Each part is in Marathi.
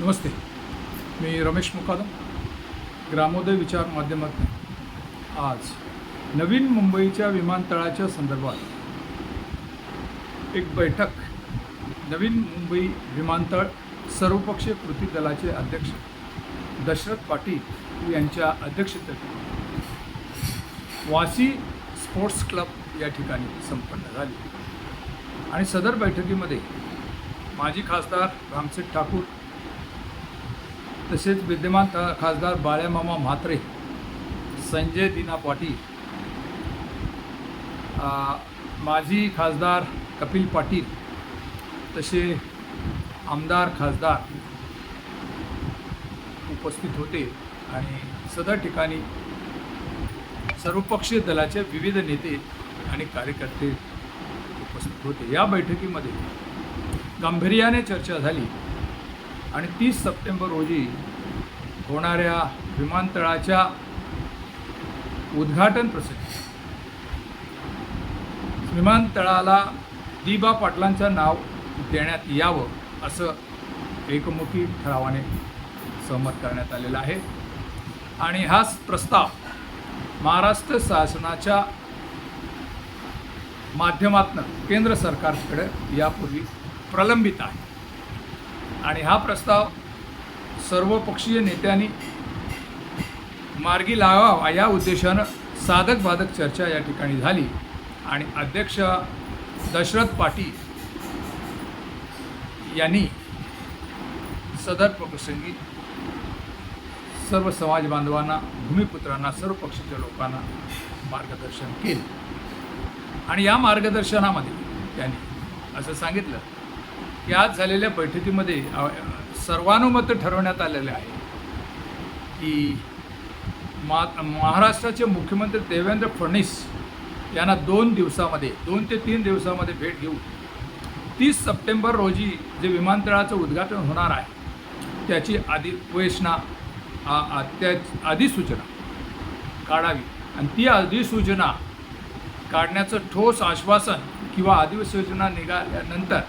नमस्ते. मी रमेश मुकादम ग्रामोदय विचार माध्यमातून. आज नवीन मुंबईच्या विमानतळाच्या संदर्भात एक बैठक. नवीन मुंबई विमानतळ सर्वपक्षीय कृती दलाचे अध्यक्ष दशरथ पाटील यांच्या अध्यक्षतेखाली वासी स्पोर्ट्स क्लब या ठिकाणी संपन्न झाली. आणि सदर बैठकीमध्ये माजी खासदार रामसेठ ठाकूर तसेच विद्यमान खासदार बाळ्यामामा म्हात्रे संजय दिना पाटील माजी खासदार कपिल पाटील तसे आमदार खासदार उपस्थित होते आणि सदर ठिकाणी सर्वपक्षीय दलाचे विविध नेते आणि कार्यकर्ते उपस्थित होते. या बैठकीमध्ये गांभीर्याने चर्चा झाली. आणि तीस सप्टेंबर रोजी होणाऱ्या विमानतळाच्या उद्घाटन प्रसंगी विमानतळाला दिबा पाटलांचं नाव देण्यात यावं असं एकमुखी ठरावाने सहमत करण्यात आलेलं आहे. आणि हाच प्रस्ताव महाराष्ट्र शासनाच्या माध्यमातून केंद्र सरकारकडे यापूर्वी प्रलंबित आहे. आणि हा प्रस्ताव सर्वपक्षीय नेत्यांनी मार्गी लावावा या उद्देशानं साधक बाधक चर्चा या ठिकाणी झाली. आणि अध्यक्ष दशरथ पाटील यांनी सदर प्रसंगी सर्व समाज बांधवांना भूमिपुत्रांना सर्व पक्षाच्या लोकांना मार्गदर्शन केलं. आणि या मार्गदर्शनामध्ये त्यांनी असं सांगितलं की आज झालेल्या बैठकीमध्ये सर्वानुमत ठरवण्यात आलेले आहे की मा महाराष्ट्राचे मुख्यमंत्री देवेंद्र फडणवीस यांना दोन दिवसामध्ये दोन ते तीन दिवसामध्ये भेट घेऊन तीस सप्टेंबर रोजी जे विमानतळाचं उद्घाटन होणार आहे त्याची अधिवेशना आ- आ- त्या अधिसूचना काढावी. आणि ती अधिसूचना काढण्याचं ठोस आश्वासन किंवा अधिसूचना निघाल्यानंतर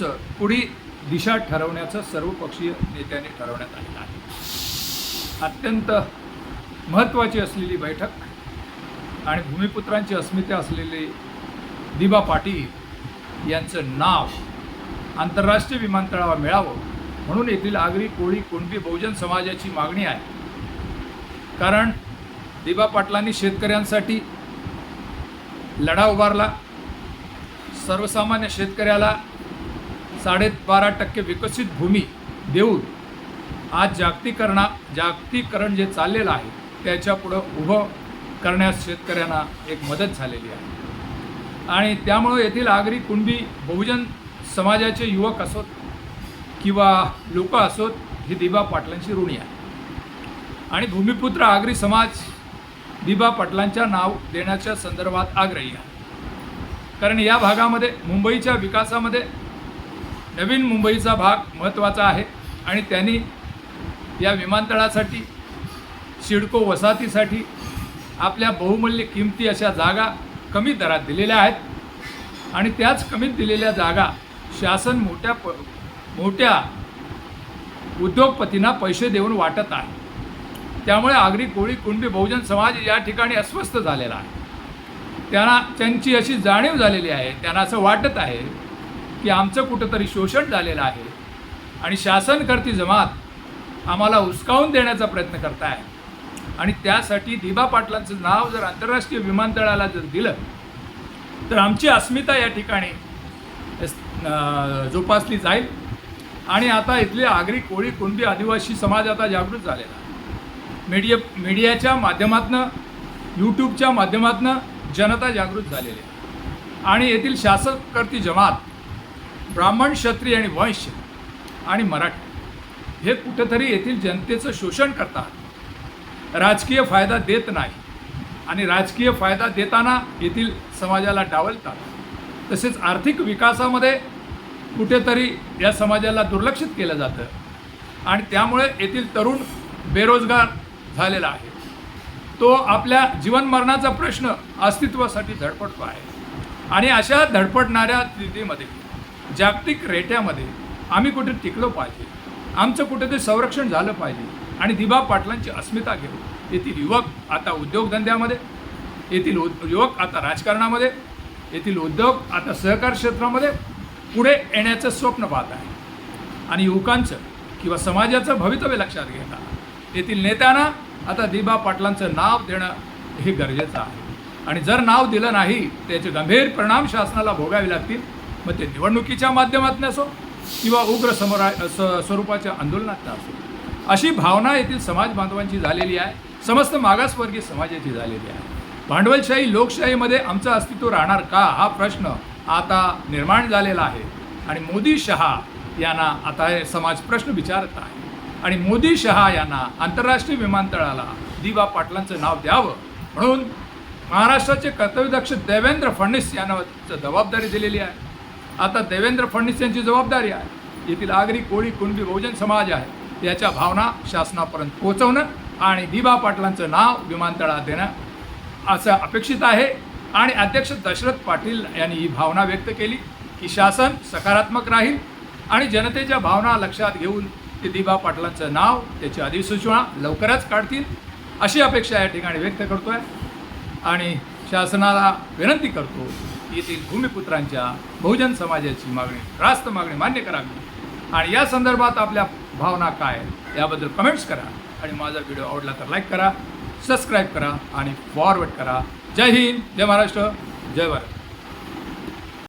च पुढील दिशा ठरवण्याचं सर्वपक्षीय नेत्याने ठरवण्यात आलेलं आहे. अत्यंत महत्त्वाची असलेली बैठक आणि भूमिपुत्रांची अस्मिता असलेले दिबा पाटील यांचं नाव आंतरराष्ट्रीय विमानतळावर मिळावं म्हणून येथील आगरी कोळी कुणबी बहुजन समाजाची मागणी आहे. कारण दिबा पाटलांनी शेतकऱ्यांसाठी लढा उभारला. सर्वसामान्य शेतकऱ्याला साडेबारा टक्के विकसित भूमी देऊन आज जागतिकरणा जागतिकरण जे चाललेलं आहे त्याच्या पुढं उभं करण्यास शेतकऱ्यांना एक मदत झालेली आहे. आणि त्यामुळं येथील आगरी कुणबी बहुजन समाजाचे युवक असोत किंवा लोक असोत ही दिबा पाटलांची ऋणी आहे. आणि भूमिपुत्र आगरी समाज दिबा पाटलांच्या नाव देण्याच्या संदर्भात आग्रही आहे. कारण या भागामध्ये मुंबईच्या विकासामध्ये नवीन मुंबईचा भाग महत्त्वाचा आहे आणि त्यांनी या विमानतळासाठी सिडको वसाहतीसाठी आपल्या बहुमूल्य किमती अशा जागा कमी दरात दिलेल्या आहेत. आणि त्याच कमीत दिलेल्या जागा शासन मोठ्या प मोठ्या उद्योगपतींना पैसे देऊन वाटत आहे. त्यामुळे आगरी कोळी कुणबी बहुजन समाज या ठिकाणी अस्वस्थ झालेला आहे. त्यांना त्यांची अशी जाणीव झालेली आहे त्यांना असं वाटत आहे की आमचं कुठंतरी शोषण झालेलं आहे. आणि शासनकर्ती जमात आम्हाला हुसकावून देण्याचा प्रयत्न करत आहे आणि त्यासाठी दिबा पाटलांचं नाव जर आंतरराष्ट्रीय विमानतळाला जर दिलं तर आमची अस्मिता या ठिकाणी जोपासली जाईल. आणि आता इथले आगरी कोळी कुणबी आदिवासी समाज आता जागृत झालेला मीडिया मीडियाच्या माध्यमातनं यूट्यूबच्या माध्यमातनं जनता जागृत झालेली आणि येथील शासककर्ती जमात ब्राह्मण क्षत्रिय आणि वंश आणि मराठी हे कुठंतरी येथील जनतेचं शोषण करतात. राजकीय फायदा देत नाही आणि राजकीय फायदा देताना येथील समाजाला डावलतात. तसेच आर्थिक विकासामध्ये कुठेतरी या समाजाला दुर्लक्षित केलं जातं आणि त्यामुळे येथील तरुण बेरोजगार झालेला आहे. तो आपल्या जीवनमरणाचा प्रश्न अस्तित्वासाठी धडपडतो आहे. आणि अशा धडपडणाऱ्या स्थितीमध्ये जागतिक रेट्यामध्ये आम्ही कुठे टिकलो पाहिजे आमचं कुठेतरी संरक्षण झालं पाहिजे आणि दिबा पाटलांची अस्मिता घेऊन येथील युवक आता उद्योगधंद्यामध्ये येथील उद- युवक आता राजकारणामध्ये येथील उद्योग आता सहकार क्षेत्रामध्ये पुढे येण्याचं स्वप्न पाहत आहे. आणि युवकांचं किंवा समाजाचं भवितव्य लक्षात घेता येथील नेत्यांना आता दिबा पाटलांचं नाव देणं हे गरजेचं आहे. आणि जर नाव दिलं नाही त्याचे गंभीर परिणाम शासनाला भोगावे लागतील मग ते निवडणुकीच्या माध्यमातून असो किंवा उग्र समरा स- स्वरूपाच्या आंदोलनातनं असो. अशी भावना येथील समाज बांधवांची झालेली आहे. समस्त मागासवर्गीय समाजाची झालेली आहे. भांडवलशाही लोकशाहीमध्ये आमचं अस्तित्व राहणार का? हा प्रश्न आता निर्माण झालेला आहे. आणि मोदी शहा यांना आता हे समाज प्रश्न विचारत आहे. आणि मोदी शहा यांना आंतरराष्ट्रीय विमानतळाला दिवा पाटलांचं नाव द्यावं म्हणून महाराष्ट्राचे कर्तव्यदक्ष देवेंद्र फडणवीस यांना जबाबदारी दिलेली आहे. आता देवेंद्र फडणवीस यांची जबाबदारी आहे. येथील आगरी कोळी कुणबी बहुजन समाज आहे. याच्या भावना शासनापर्यंत पोहोचवणं आणि दिबा पाटलांचं नाव विमानतळात देणं असं अपेक्षित आहे. आणि अध्यक्ष दशरथ पाटील यांनी ही भावना व्यक्त केली की शासन सकारात्मक राहील आणि जनतेच्या भावना लक्षात घेऊन ते दिबा पाटलांचं नाव त्याची अधिसूचना लवकरच काढतील अशी अपेक्षा या ठिकाणी व्यक्त करतो आहे आणि शासनाला विनंती करतो येथील भूमिपुत्रांच्या बहुजन समाजाची मागणी रास्त मागणी मान्य करावी. आणि या संदर्भात आपल्या भावना काय याबद्दल कमेंट्स करा. आणि माझा व्हिडिओ आवडला तर लाईक करा सबस्क्राईब करा आणि फॉरवर्ड करा. जय हिंद जय महाराष्ट्र जय भारत.